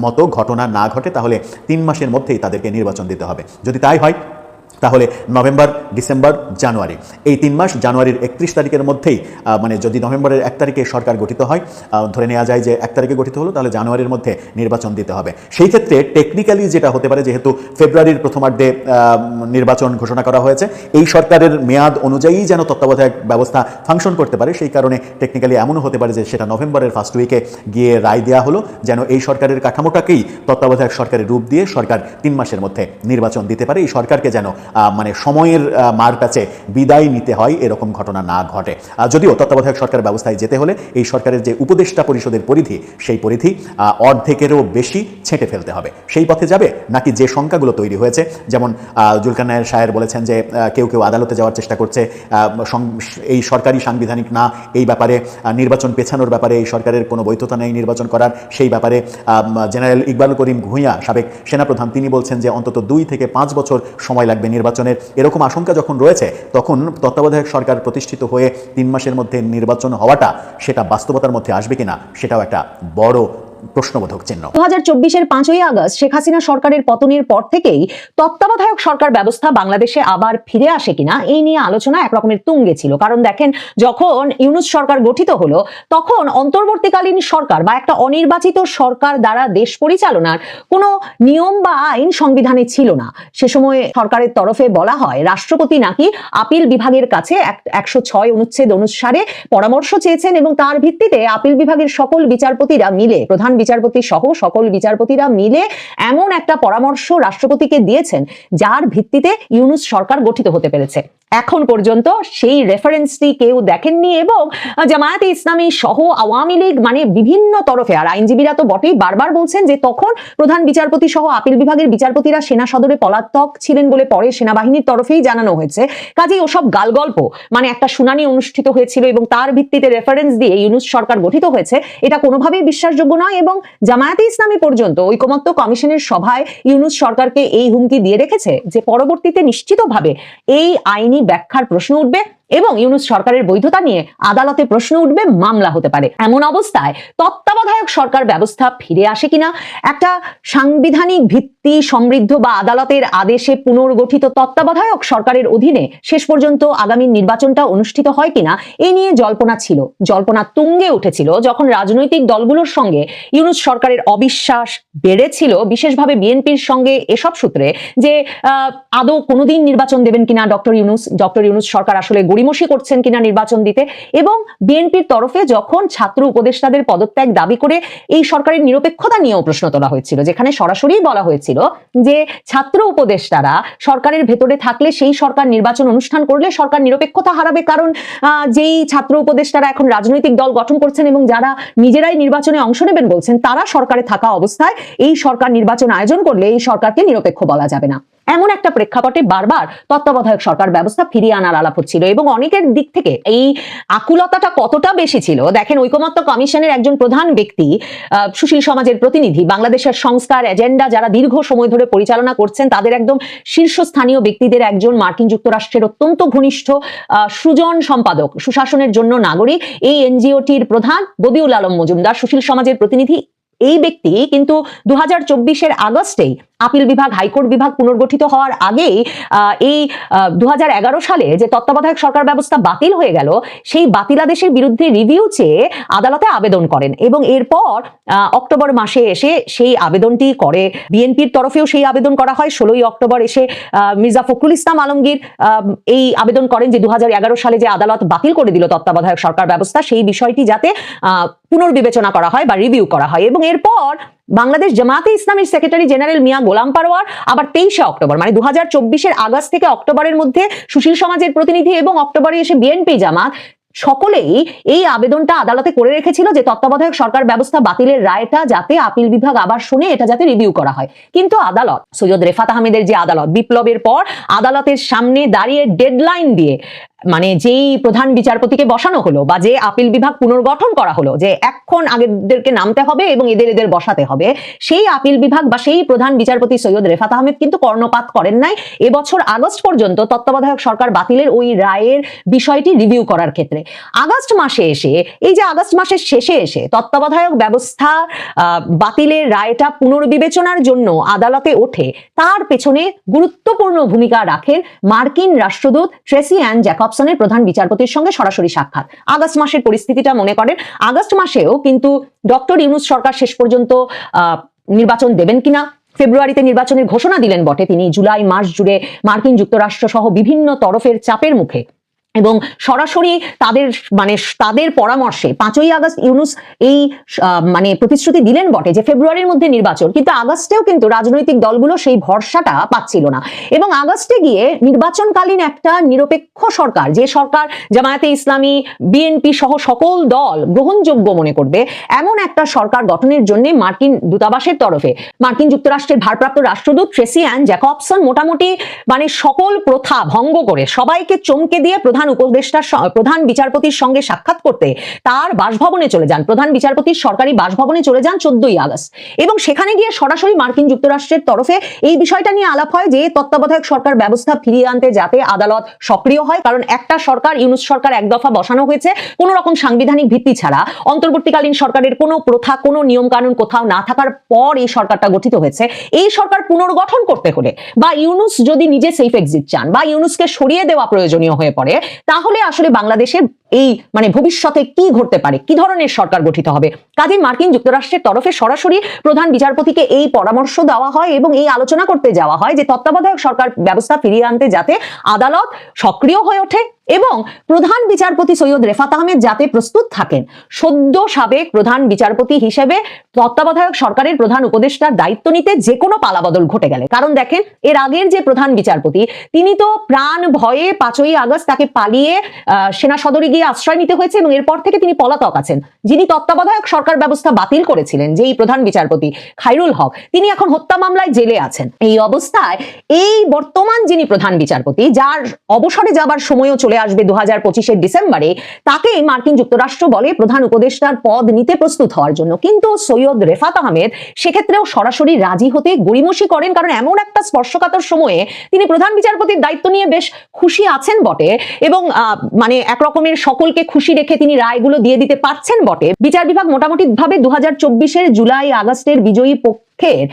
মতো ঘটনা না ঘটে তাহলে তিন মাসের মধ্যেই তাদেরকে নির্বাচন দিতে হবে। যদি তাই হয় তাহলে নভেম্বর, ডিসেম্বর, জানুয়ারি। এই তিন মাস জানুয়ারির একত্রিশ তারিখের মধ্যেই মানে যদি নভেম্বরের এক তারিখে সরকার গঠিত হয় ধরে নেওয়া যায় যে এক তারিখে গঠিত হলো, তাহলে জানুয়ারির মধ্যে নির্বাচন দিতে হবে। সেই ক্ষেত্রে টেকনিক্যালি যেটা হতে পারে, যেহেতু ফেব্রুয়ারির প্রথমার্ধে নির্বাচন ঘোষণা করা হয়েছে, এই সরকারের মেয়াদ অনুযায়ী যেন তত্ত্বাবধায়ক ব্যবস্থা ফাংশন করতে পারে, সেই কারণে টেকনিক্যালি এমনও হতে পারে যে সেটা নভেম্বরের ফার্স্ট উইকে গিয়ে রায় দেওয়া হলো, যেন এই সরকারের কাঠামোটাকেই তত্ত্বাবধায়ক সরকারের রূপ দিয়ে সরকার তিন মাসের মধ্যে নির্বাচন দিতে পারে। এই সরকারকে যেন মানে সময়ের মার কাছে বিদায় নিতে হয়, এরকম ঘটনা না ঘটে। যদিও তত্ত্বাবধায়ক সরকার ব্যবস্থায় যেতে হলে এই সরকারের যে উপদেষ্টা পরিষদের পরিধি, সেই পরিধি অর্ধেকেরও বেশি ছেঁটে ফেলতে হবে। সেই পথে যাবে নাকি যে সংখ্যাগুলো তৈরি হয়েছে, যেমন জুলকানায়ের সায়ের বলেছেন যে কেউ কেউ আদালতে যাওয়ার চেষ্টা করছে এই সরকারি সাংবিধানিক না, এই ব্যাপারে নির্বাচন পেছানোর ব্যাপারে এই সরকারের কোনো বৈধতা নেই নির্বাচন করার, সেই ব্যাপারে জেনারেল ইকবাল করিম ভূঁইয়া সাবেক সেনাপ্রধান, তিনি বলছেন যে অন্তত দুই থেকে পাঁচ বছর সময় লাগবে নির্বাচনের এরকম আশঙ্কা যখন রয়েছে, তখন তত্ত্বাবধায়ক সরকার প্রতিষ্ঠিত হয়ে তিন মাসের মধ্যে নির্বাচন হওয়াটা সেটা বাস্তবতার মধ্যে আসবে কিনা, সেটাও একটা বড় প্রশ্নবোধক চিহ্ন। দু হাজার চব্বিশের পাঁচই আগস্ট শেখ হাসিনা সরকারের পতনের পর থেকেই তত্ত্বাবধায়ক সরকার ব্যবস্থা বাংলাদেশে আবার ফিরে আসে কিনা, এই নিয়ে আলোচনা একরকমের তুঙ্গে ছিল। কারণ দেখেন, যখন ইউনুস সরকার গঠিত হলো, তখন অন্তর্বর্তীকালীন সরকার বা একটা অনির্বাচিত সরকার দ্বারা দেশ পরিচালনার কোনো নিয়ম বা আইন সংবিধানে ছিল না। সে সময় সরকারের তরফে বলা হয়, রাষ্ট্রপতি নাকি আপিল বিভাগের কাছে একশো ছয় অনুচ্ছেদ অনুসারে পরামর্শ চেয়েছেন এবং তার ভিত্তিতে আপিল বিভাগের সকল বিচারপতিরা মিলে প্রধান বিচারপতি সহ সকল বিচারপতিরা মিলে এমন একটা পরামর্শ রাষ্ট্রপতিকে দিয়েছেন, যার ভিত্তিতে ইউনুস সরকার গঠিত হতে পেরেছে। এখন পর্যন্ত সেই রেফারেন্সটি কেউ দেখেননি এবং জামায়াতে ইসলামী সহ আওয়ামী লীগ মানে বিভিন্ন তরফে, আর আইনজীবীরা তো বটেই বারবার বলছেন যে তখন প্রধান বিচারপতি সহ আপিল বিভাগের বিচারপতিরা সেনা সদরে পলাতক ছিলেন বলে পরে সেনাবাহিনীর তরফেই জানানো হয়েছে। কাজেই ওসব গালগল্প মানে একটা শুনানি অনুষ্ঠিত হয়েছিল এবং তার ভিত্তিতে রেফারেন্স দিয়ে ইউনুস সরকার গঠিত হয়েছে, এটা কোনোভাবেই বিশ্বাসযোগ্য নয় এবং জামায়াতে ইসলামী পর্যন্ত ঐকমত্য কমিশনের সভায় ইউনুস সরকারকে এই হুমকি দিয়ে রেখেছে যে পরবর্তীতে নিশ্চিতভাবে এই আইনি ব্যাখ্যার প্রশ্ন উঠবে। এবং ইউনুস সরকারের বৈধতা নিয়ে আদালতে প্রশ্ন উঠবে, মামলা হতে পারে। এমন অবস্থায় তত্ত্বাবধায়ক সরকার ব্যবস্থা ফিরে আসে কিনা? একটা সাংবিধানিক ভিত্তি সমৃদ্ধ বা আদালতের আদেশে পুনর্গঠিত তত্ত্বাবধায়ক সরকারের অধীনে শেষ পর্যন্ত আগামী নির্বাচনটা অনুষ্ঠিত হয় কিনা? এ নিয়ে জল্পনা ছিল। জল্পনা তুঙ্গে উঠেছিল যখন রাজনৈতিক দলগুলোর সঙ্গে ইউনুস সরকারের অবিশ্বাস বেড়েছিল। বিশেষভাবে বিএনপির সঙ্গে এসব সূত্রে যে আদৌ কোনোদিন নির্বাচন দেবেন কিনা ডক্টর ইউনুস? ডক্টর ইউনুস সরকার আসলে গড়িমসি করছেন কিনা নির্বাচন দিতে এবং বিএনপির তরফে যখন ছাত্র উপদেষ্টাদের পদত্যাগ দাবি করে এই সরকারের নিরপেক্ষতা নিয়েও প্রশ্ন তোলা হয়েছিল, যেখানে সরাসরি বলা হয়েছিল যে ছাত্র উপদেষ্টারা সরকারের ভেতরে থাকলে সেই সরকার নির্বাচন অনুষ্ঠান করলে সরকার নিরপেক্ষতা হারাবে। কারণ যেই ছাত্র উপদেষ্টারা এখন রাজনৈতিক দল গঠন করছেন এবং যারা নিজেরাই নির্বাচনে অংশ নেবেন বলছেন, তারা সরকারে থাকা অবস্থায় এই সরকার নির্বাচন আয়োজন করলে এই সরকারকে নিরপেক্ষ বলা যাবে না। এমন একটা প্রেক্ষাপটে বারবার তত্ত্বাবধায়ক সরকার ব্যবস্থা ফিরিয়ে আনার আলাপ হচ্ছিল এবং অনেকের দিক থেকে এই আকুলতাটা কতটা বেশি ছিল? দেখেন, ঐকমত্য কমিশনের একজন প্রধান ব্যক্তি সুশীল সমাজের প্রতিনিধি, বাংলাদেশের সংস্কার এজেন্ডা যারা দীর্ঘ সময় ধরে পরিচালনা করছেন, তাদের একদম শীর্ষস্থানীয় ব্যক্তিদের একজন মার্কিন যুক্তরাষ্ট্রের অত্যন্ত ঘনিষ্ঠ সুজন সম্পাদক, সুশাসনের জন্য নাগরিক। এই এনজিওটির প্রধান বদিউল আলম মজুমদার, সুশীল সমাজের প্রতিনিধি। এই ব্যক্তি কিন্তু দু হাজার আগস্টেই আপিল বিভাগ, হাইকোর্ট বিভাগ পুনর্গঠিত হওয়ার আগেই এই দু সালে যে তত্ত্বাবধায়ক সরকার ব্যবস্থা বাতিল হয়ে গেল, সেই বাতিলাদেশের বিরুদ্ধে রিভিউ চেয়ে আদালতে আবেদন করেন এবং এরপর অক্টোবর মাসে এসে সেই আবেদনটি করে। বিএনপির তরফেও সেই আবেদন করা হয়। ষোলোই অক্টোবর এসে মির্জা ফখরুল ইসলাম আলমগীর এই আবেদন করেন যে দু হাজার এগারো সালে যে আদালত বাতিল করে দিল তত্ত্বাবধায়ক সরকার ব্যবস্থা, সেই বিষয়টি যাতে পুনর্বিবেচনা করা হয় বা রিভিউ করা হয় এবং এরপর বাংলাদেশ জামাতে ইসলামের সেক্রেটারি জেনারেল মিয়া গোলাম পারোয়ার আবার তেইশে অক্টোবর মানে দু হাজার আগস্ট থেকে অক্টোবরের মধ্যে সুশীল সমাজের প্রতিনিধি এবং অক্টোবরে এসে বিএনপি জামাত সকলেই এই আবেদনটা আদালতে করে রেখেছিল যে তত্ত্বাবধায়ক সরকার ব্যবস্থা বাতিলের রায়টা যাতে আপিল বিভাগ আবার শুনে এটা যাতে রিভিউ করা হয়। কিন্তু আদালত, সৈয়দ রেফাত আহমেদের যে আদালত, বিপ্লবের পর আদালতের সামনে দাঁড়িয়ে ডেডলাইন দিয়ে মানে যেই প্রধান বিচারপতিকে বসানো হলো বা যে আপিল বিভাগ পুনর্গঠন করা হলো যে এখন আগেদেরকে নামতে হবে এবং এদের এদের বসাতে হবে, সেই আপিল বিভাগ বা সেই প্রধান বিচারপতি সৈয়দ রেফাত আহমেদ কিন্তু কর্ণপাত করেন নাই। এবছর আগস্ট পর্যন্ত তত্ত্বাবধায়ক সরকার বাতিলের ওই রায়ের বিষয়টি রিভিউ করার ক্ষেত্রে। আগস্ট মাসে এসে, এই যে আগস্ট মাসের শেষে এসে তত্ত্বাবধায়ক ব্যবস্থা বাতিলের রায়টা পুনর্বিবেচনার জন্য আদালতে ওঠে, তার পেছনে গুরুত্বপূর্ণ ভূমিকা রাখেন মার্কিন রাষ্ট্রদূত ট্রেসি অ্যান জ্যাকবসনের প্রধান বিচারপতির সঙ্গে সরাসরি সাক্ষাৎ। আগস্ট মাসের পরিস্থিতিটা মনে করেন, আগস্ট মাসেও কিন্তু ডক্টর ইউনুস সরকার শেষ পর্যন্ত নির্বাচন দেবেন কিনা, ফেব্রুয়ারিতে নির্বাচনের ঘোষণা দিলেন বটে তিনি, জুলাই মাস জুড়ে মার্কিন যুক্তরাষ্ট্র সহ বিভিন্ন তরফের চাপের মুখে। এবং সরাসরি তাদের মানে তাদের পরামর্শে পাঁচই আগস্ট ইউনুস এই মানে প্রতিশ্রুতি দিলেন বটে যে ফেব্রুয়ারির মধ্যে নির্বাচন। কিন্তু আগস্টেও কিন্তু রাজনৈতিক দলগুলো সেই ভরসাটা পাচ্ছিল না। এবং আগস্টে গিয়ে নির্বাচনকালীন একটা নিরপেক্ষ সরকার, যে সরকার জামায়াতে ইসলামী, বিএনপি সহ সকল দল গ্রহণযোগ্য মনে করবে, এমন একটা সরকার গঠনের জন্য মার্কিন দূতাবাসের তরফে, মার্কিন যুক্তরাষ্ট্রের ভারপ্রাপ্ত রাষ্ট্রদূত ট্রেসি অ্যান জ্যাকবসন মোটামুটি মানে সকল প্রথা ভঙ্গ করে সবাইকে চমকে দিয়ে প্রধান উপদেষ্টার প্রধান বিচারপতির সঙ্গে সাক্ষাৎ করতে তার বাসভবনে চলে যান। প্রধান বিচারপতির সরকারি বাসভবনে চলে যান চোদ্দই আগস্ট। এবং সেখানে গিয়ে সরাসরি মার্কিন যুক্তরাষ্ট্রের তরফে এই বিষয়টা নিয়ে আলাপ হয় যে তত্ত্বাবধায়ক সরকার ব্যবস্থা ফিরিয়ে আনতে যাতে আদালত সক্রিয় হয়। কারণ একটা সরকার, ইউনুস সরকার এক দফা বসানো হয়েছে। কোনো রকম সাংবিধানিক ভিত্তি ছাড়া অন্তর্বর্তীকালীন সরকারের কোনো প্রথা, কোনো নিয়ম কানুন কোথাও না থাকার পর এই সরকারটা গঠিত হয়েছে। এই সরকার পুনর্গঠন করতে হলে বা ইউনুস যদি নিজে সেফ এক্সিট চান বা ইউনুসকে সরিয়ে দেওয়া প্রয়োজনীয় হয়ে পড়ে তাহলে আসলে বাংলাদেশের এই মানে ভবিষ্যতে কি ঘটতে পারে? কি ধরনের সরকার গঠিত হবে? কাজে মার্কিন যুক্তরাষ্ট্রের তরফে সরাসরি প্রধান বিচারপতিকে এই পরামর্শ দেওয়া হয় এবং এই আলোচনা করতে যাওয়া হয় যে তত্ত্বাবধায়ক সরকার ব্যবস্থা ফিরিয়ে আনতে যাতে আদালত সক্রিয় হয়ে ওঠে। এবং প্রধান বিচারপতি সৈয়দ রেফাত আহমেদ যাতে প্রস্তুত থাকেন। সদ্য সাবেক প্রধান বিচারপতি হিসেবে তত্ত্বাবধায়ক সরকারের প্রধান উপদেষ্টার দায়িত্ব নিতে যে কোনো পালাবদল ঘটে গেলে। কারণ দেখেন, এর আগের যে প্রধান বিচারপতি, তিনি তো প্রাণ ভয়ে পাঁচই আগস্ট তাকে পালিয়ে সেনা সদরে গিয়ে আশ্রয় নিতে হয়েছে এবং এরপর থেকে তিনি পলাতক আছেন। যিনি তত্ত্বাবধায়ক সরকার ব্যবস্থা বাতিল করেছিলেন, যেই প্রধান বিচারপতি খাইরুল হক, তিনি এখন হত্যা মামলায় জেলে আছেন। এই অবস্থায় এই বর্তমান যিনি প্রধান বিচারপতি, যার অবসরে যাবার সময়ও চলে আসবে দু হাজার পঁচিশের ডিসেম্বরে। তাকে মার্কিন যুক্তরাষ্ট্র বলে প্রধান উপদেষ্টার পদ নিতে প্রস্তুত হওয়ার জন্য। কিন্তু সৈয়দ রেফাত আহমেদ সেক্ষেত্রেও সরাসরি রাজি হতে গড়িমসি করেন, কারণ এমন একটা স্পর্শকাতর সময়ে তিনি প্রধান বিচারপতির দায়িত্ব নিয়ে বেশ খুশি আছেন বটে এবং মানে একরকমের সকলকে খুশি রেখে তিনি রায়গুলো দিয়ে দিতে পারছেন বটে। বিচার বিভাগ মোটামুটি ভাবে দু হাজার জুলাই আগস্টের বিজয়ী পক্ষের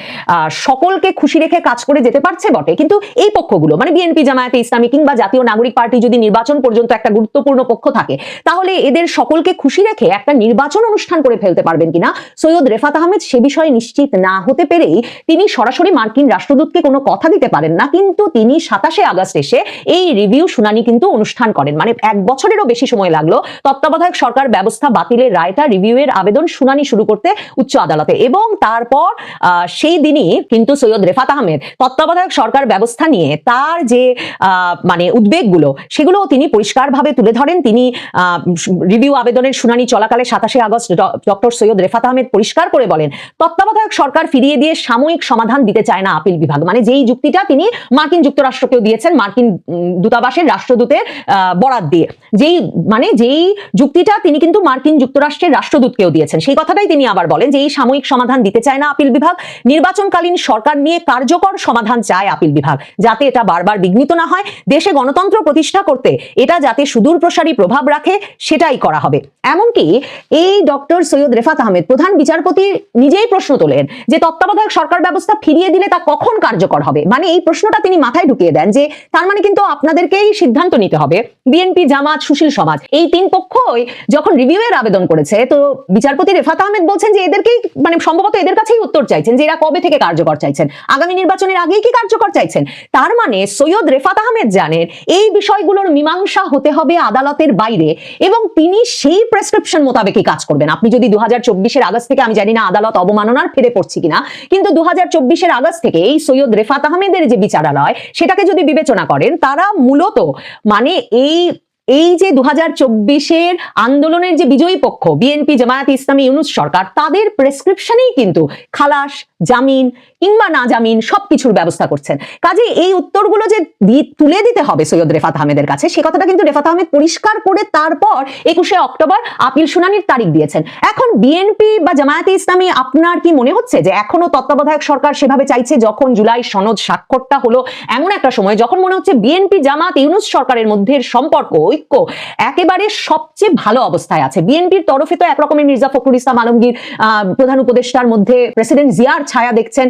সকলকে খুশি রেখে কাজ করে যেতে পারছে বটে। কিন্তু এই পক্ষগুলো মানে বিএনপি জামায়াতে ইসলামী কিংবা জাতীয় নাগরিক পার্টি যদি নির্বাচন পর্যন্ত একটা গুরুত্বপূর্ণ পক্ষ থাকে তাহলে এদের সকলকে খুশি রেখে একটা নির্বাচন অনুষ্ঠান করে ফেলতে পারবেন কিনা? সৈয়দ রেফাত আহমেদ সে বিষয়ে নিশ্চিত না হতে পেরেই তিনি সরাসরি মার্কিন রাষ্ট্রদূতকে কোনো কথা দিতে পারেন না। কিন্তু তিনি সাতাশে আগস্ট এসে এই রিভিউ শুনানি কিন্তু অনুষ্ঠান করেন। মানে এক বছরেরও বেশি সময় লাগল তত্ত্বাবধায়ক সরকার ব্যবস্থা বাতিলের রায়টা রিভিউয়ের আবেদন শুনানি শুরু করতে উচ্চ আদালতে এবং তারপর আহ, সেই দিনই কিন্তু সৈয়দ রেফাত আহমেদ তত্ত্বাবধায়ক সরকার ব্যবস্থা নিয়ে তার যে মানে উদ্বেগগুলো সেগুলো তিনি পরিষ্কারভাবে তুলে ধরেন। তিনি রিভিউ আবেদনের শুনানি চলাকালে সাতাশে আগস্ট ডক্টর সৈয়দ রেফাত আহমেদ পরিষ্কার করে বলেন, তত্ত্বাবধায়ক সরকার ফিরিয়ে দিয়ে সাময়িক সমাধান দিতে চায় না আপিল বিভাগ। মানে যেই যুক্তিটা তিনি মার্কিন যুক্তরাষ্ট্রকেও দিয়েছেন, মার্কিন দূতাবাসের রাষ্ট্রদূতের বরাত দিয়ে। যেই মানে যেই যুক্তিটা তিনি কিন্তু মার্কিন যুক্তরাষ্ট্রের রাষ্ট্রদূতকেও দিয়েছেন। সেই কথাটাই তিনি আবার বলেন যে এই সাময়িক সমাধান দিতে চায় না আপিল বিভাগ। নির্বাচনকালীন সরকার নিয়ে কার্যকর সমাধান চায় আপিল বিভাগ। যাতে এটা বারবার বিঘ্নিত না হয়, দেশে গণতন্ত্র প্রতিষ্ঠা করতে এটা যাতে সুদূর প্রসারী প্রভাব রাখে, সেটাই করা হবে। এমনকি এই ডক্টর সৈয়দ রেফাত আহমেদ, প্রধান বিচারপতি নিজেই প্রশ্ন তোলেন যে তত্ত্বাবধায়ক সরকার ব্যবস্থা ফিরিয়ে দিলে তা কখন কার্যকর হবে? মানে এই প্রশ্নটা তিনি মাথায় ঢুকিয়ে দেন যে তার মানে কিন্তু আপনাদেরকেই সিদ্ধান্ত নিতে হবে। বিএনপি, জামাত, সুশীল সমাজ, এই তিন পক্ষই যখন রিভিউ এর আবেদন করেছে, তো বিচারপতি রেফাত আহমেদ বলছেন যে এদেরকেই মানে সম্ভবত এদের কাছেই উত্তর চাইছেন যে এরা কবে থেকে কার্যকর চাইছেন? আগামী নির্বাচনের আগেই কি কার্যকর চাইছেন? তার মানে সৈয়দ রেফাত আহমেদ জানেন এই বিষয়গুলোর মীমাংসা হতে হবে আদালতের বাইরে এবং তিনি সেই প্রেসক্রিপশন মোতাবেকই কাজ করবেন। আপনি যদি দু হাজার আগস্ট থেকে, আমি জানি না আদালত অবমাননার ফিরে পড়ছি কিনা, কিন্তু দু হাজার আগস্ট থেকে এই সৈয়দ রেফাত আহমেদের যে বিচারালয়, সেটাকে যদি বিবেচনা করেন, তারা মূলত মানে এই এই যে দু হাজার চব্বিশের আন্দোলনের যে বিজয়ী পক্ষ, বিএনপি, জামায়াত ইসলামী, ইউনুস সরকার, তাদের প্রেসক্রিপশনেই কিন্তু খালাস জামিন কিংবা না জামিন সবকিছুর ব্যবস্থা করছেন। কাজে এই উত্তরগুলো যে তুলে দিতে হবে সৈয়দ রেফাত আহমেদের কাছে, সে কথাটা কিন্তু রেফাত আহমেদ পরিষ্কার করে তারপর একুশে অক্টোবর আপিল শুনানির তারিখ দিয়েছেন। এখন বিএনপি বা জামায়াতে ইসলামী, আপনার কি মনে হচ্ছে যে এখনও তত্ত্বাবধায়ক সরকার সেভাবে চাইছে যখন জুলাই সনদ স্বাক্ষরটা হলো এমন একটা সময়, যখন মনে হচ্ছে বিএনপি জামাত ইউনুস সরকারের মধ্যে সম্পর্ক, ঐক্য একেবারে সবচেয়ে ভালো অবস্থায় আছে। বিএনপির তরফে তো একরকমের মির্জা ফখরুল ইসলাম আলমগীর প্রধান উপদেষ্টার মধ্যে প্রেসিডেন্ট জিয়ার ছায়া দেখছেন।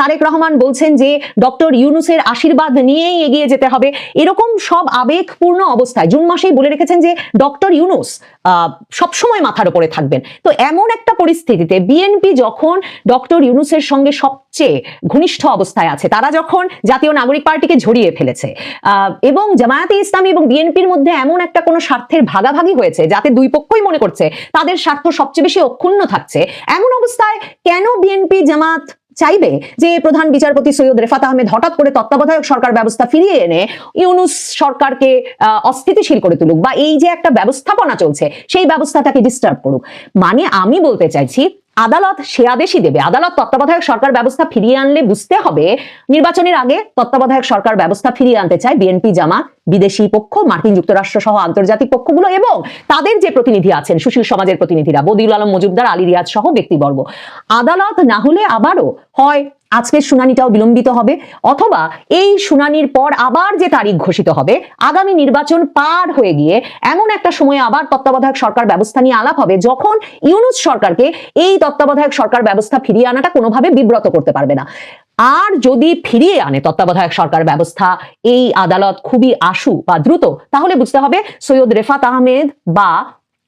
তারেক রহমান বলছেন যে ডক্টর ইউনুসের আশীর্বাদ নিয়েই এগিয়ে যেতে হবে। এরকম সব আবেগপূর্ণ অবস্থায় জুন মাসেই বলে রেখেছেন যে ডক্টর ইউনুস আহ, সবসময় মাথার উপরে থাকবেন। তো এমন একটা পরিস্থিতিতে বিএনপি যখন ডক্টর ইউনুসের সঙ্গে সবচেয়ে ঘনিষ্ঠ অবস্থায় আছে তারা যখন জাতীয় নাগরিক পার্টিকে ঝরিয়ে ফেলেছে এবং জামায়াতে ইসলামী এবং বিএনপির মধ্যে এমন একটা কোনো স্বার্থের ভাগাভাগি হয়েছে যাতে দুই পক্ষই মনে করছে তাদের স্বার্থ সবচেয়ে বেশি অক্ষুণ্ণ থাকছে এমন অবস্থায় কেন বিএনপি জামাত চাইবে যে প্রধান বিচারপতি সৈয়দ রেফাত আহমেদ হঠাৎ করে তত্ত্বাবধায়ক সরকার ব্যবস্থা ফিরিয়ে এনে ইউনুস সরকারকে অস্থিতিশীল করে তুলুক বা এই যে একটা ব্যবস্থাপনা চলছে, সেই ব্যবস্থাটাকে ডিস্টার্ব করুক। মানে আমি বলতে চাইছি, আদালত সে আদেশই দেবে। আদালত তত্ত্বাবধায়ক সরকার ব্যবস্থা ফিরিয়ে আনলে বুঝতে হবে, নির্বাচনের আগে তত্ত্বাবধায়ক সরকার ব্যবস্থা ফিরিয়ে আনতে চায় বিএনপি জামাত। বিদেশি পক্ষ, মার্কিন যুক্তরাষ্ট্র সহ আন্তর্জাতিক পক্ষগুলো এবং তাদের যে প্রতিনিধি আছেন, সুশীল সমাজের প্রতিনিধিরা, বদিউল আলম মজুমদার, আলী রিয়াজ সহ ব্যক্তিবর্গ। আদালত না হলে আবারও হয়, আজকের শুনানিটাও বিলম্বিত হবে, অথবা এই শুনানির পর আবার যে তারিখ ঘোষিত হবে, আগামী নির্বাচন পার হয়ে গিয়ে এমন একটা সময়ে আবার তত্ত্বাবধায়ক সরকার ব্যবস্থা নিয়ে আলাপ হবে, যখন ইউনুস সরকারকে এই তত্ত্বাবধায়ক সরকার ব্যবস্থা ফিরিয়ে আনাটা কোনোভাবে বিব্রত করতে পারবে না। আর যদি ফিরিয়ে আনে তত্ত্বাবধায়ক সরকার ব্যবস্থা, এই আদালত খুবই আশু বা দ্রুত, তাহলে বুঝতে হবে সৈয়দ রেফাত আহমেদ বা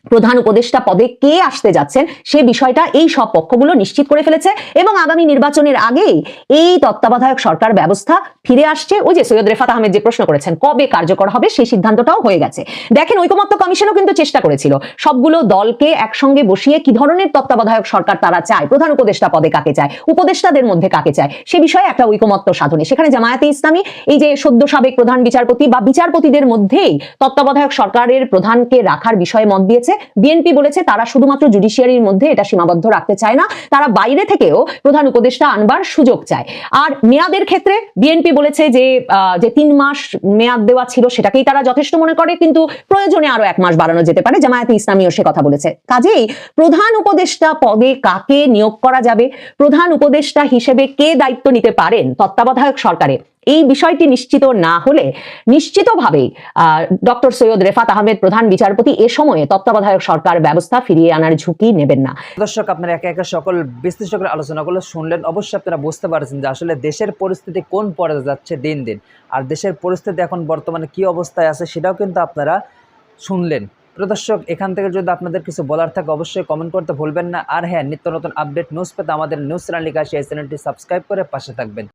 প্রধান উপদেষ্টা পদে কে আসতে যাচ্ছেন সে বিষয়টা এই সব পক্ষগুলো নিশ্চিত করে ফেলেছে এবং আগামী নির্বাচনের আগেই এই তত্ত্বাবধায়ক সরকার ব্যবস্থা ফিরে আসছে। ওই যে সৈয়দ রেফাত আহমেদ যে প্রশ্ন করেছেন, কবে কার্যকর হবে সেই সিদ্ধান্তটাও হয়ে গেছে। দেখেন, ঐকমত্য কমিশনও কিন্তু চেষ্টা করেছিল। সবগুলো দলকে একসঙ্গে বসিয়ে কি ধরনের তত্ত্বাবধায়ক সরকার তারা চায়, প্রধান উপদেষ্টা পদে কাকে চায়, উপদেষ্টাদের মধ্যে কাকে চায়, সে বিষয়ে একটা ঐকমত্য সাধনে। সেখানে জামায়াতে ইসলামী, এই যে সদ্য সাবেক প্রধান বিচারপতি বা বিচারপতিদের মধ্যেই তত্ত্বাবধায়ক সরকারের প্রধানকে রাখার বিষয়ে মত দিয়েছে। বিএনপি বলেছে তারা শুধুমাত্র জুডিশিয়ারির মধ্যে এটা সীমাবদ্ধ রাখতে চায় না, তারা বাইরে থেকেও প্রধান উপদেষ্টা আনবার সুযোগ চায়। আর মেয়াদের ক্ষেত্রে বিএনপি বলেছে যে যে তিন মাস মেয়াদ দেওয়া ছিল সেটাকেই তারা যথেষ্ট মনে করে, কিন্তু প্রয়োজনে আরও এক মাস বাড়ানো যেতে পারে, জামায়াতে ইসলামীও সে কথা বলেছে। কাজেই প্রধান উপদেষ্টা পদে কাকে নিয়োগ করা যাবে, প্রধান উপদেষ্টা হিসেবে কে দায়িত্ব নিতে পারেন তত্ত্বাবধায়ক সরকারে? এই বিষয়টি নিশ্চিত না হলে নিশ্চিতভাবেই ডক্টর সৈয়দ রেফাত আহমেদ প্রধান বিচারপতি এ সময়ে তত্ত্বাবধায়ক সরকার ব্যবস্থা ফিরিয়ে আনার ঝুঁকি নেবেন না। দর্শক, আপনারা একে একে সকল বিশ্লেষণ করে আলোচনাগুলো শুনলেন। অবশ্যই আপনারা বুঝতে পারছেন যে আসলে দেশের পরিস্থিতি কোন পর্যায়ে যাচ্ছে দিন দিন। আর দেশের পরিস্থিতি এখন বর্তমানে কি অবস্থায় আছে সেটাও কিন্তু আপনারা শুনলেন। প্রদর্শক এখান থেকে যদি আপনাদের কিছু বলার থাকে অবশ্যই কমেন্ট করতে ভুলবেন না। আর হ্যাঁ নিত্য নতুন আপডেট নিউজ পেতে আমাদের নিউজ চ্যানেল লিখে সেই চ্যানেলটি সাবস্ক্রাইব করে পাশে থাকবেন।